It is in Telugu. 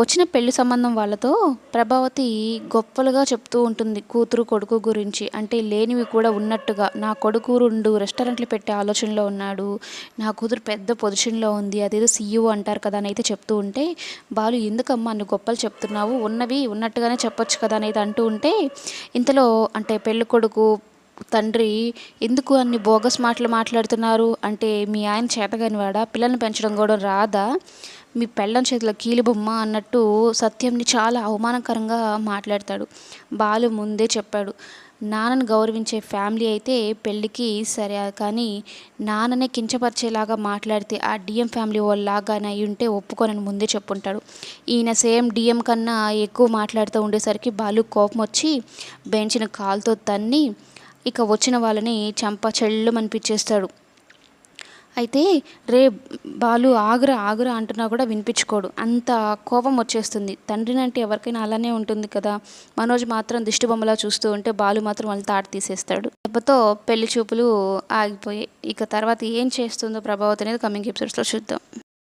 వచ్చిన పెళ్ళి సంబంధం వాళ్ళతో ప్రభావతి గొప్పలుగా చెప్తూ ఉంటుంది కూతురు కొడుకు గురించి. అంటే లేనివి కూడా ఉన్నట్టుగా. నా కొడుకు రెండు రెస్టారెంట్లు పెట్టే ఆలోచనలో ఉన్నాడు. నా కూతురు పెద్ద పొజిషన్లో ఉంది. అదేదో సీఈఓ అంటారు కదా అని అయితే చెప్తూ ఉంటే బాలు ఎందుకమ్మా నువ్వు గొప్పలు చెప్తున్నావు? ఉన్నవి ఉన్నట్టుగానే చెప్పొచ్చు కదా అని అయితే అంటూ ఉంటే ఇంతలో అంటే పెళ్ళి కొడుకు తండ్రి ఎందుకు అన్ని బోగస్ మాటలు మాట్లాడుతున్నారు? అంటే మీ ఆయన చేతగానివాడా? పిల్లల్ని పెంచడం కూడా రాదా? మీ పెళ్ళం చేతిలో కీలుబొమ్మ అన్నట్టు సత్యంని చాలా అవమానకరంగా మాట్లాడతాడు. బాలు ముందే చెప్పాడు నాన్నని గౌరవించే ఫ్యామిలీ అయితే పెళ్ళికి సరే కానీ నాన్ననే కించపరిచేలాగా మాట్లాడితే ఆ డిఎం ఫ్యామిలీ వాళ్ళలాగానే అయి ఉంటే ఒప్పుకోనని ముందే చెప్పుంటాడు. ఈయన సేమ్ డిఎం కన్నా ఎక్కువ మాట్లాడుతూ ఉండేసరికి బాలు కోపం వచ్చి బెంచిన కాలుతో తన్ని ఇక వచ్చిన వాళ్ళని చంప చెల్లుమనిపించేస్తాడు. అయితే రే బాలు ఆగురా ఆగురా అంటున్నా కూడా వినిపించుకోడు. అంత కోపం వచ్చేస్తుంది. తండ్రిని అంటే ఎవరికైనా అలానే ఉంటుంది కదా. మనోజ్ మాత్రం దిష్టి బొమ్మలా చూస్తూ ఉంటే బాలు మాత్రం వాళ్ళు తాడు తీసేస్తాడు. దెబ్బతో పెళ్ళి చూపులు ఆగిపోయాయి. ఇక తర్వాత ఏం చేస్తుందో ప్రభావతి అనేది కమింగ్ ఎపిసోడ్స్లో చూద్దాం.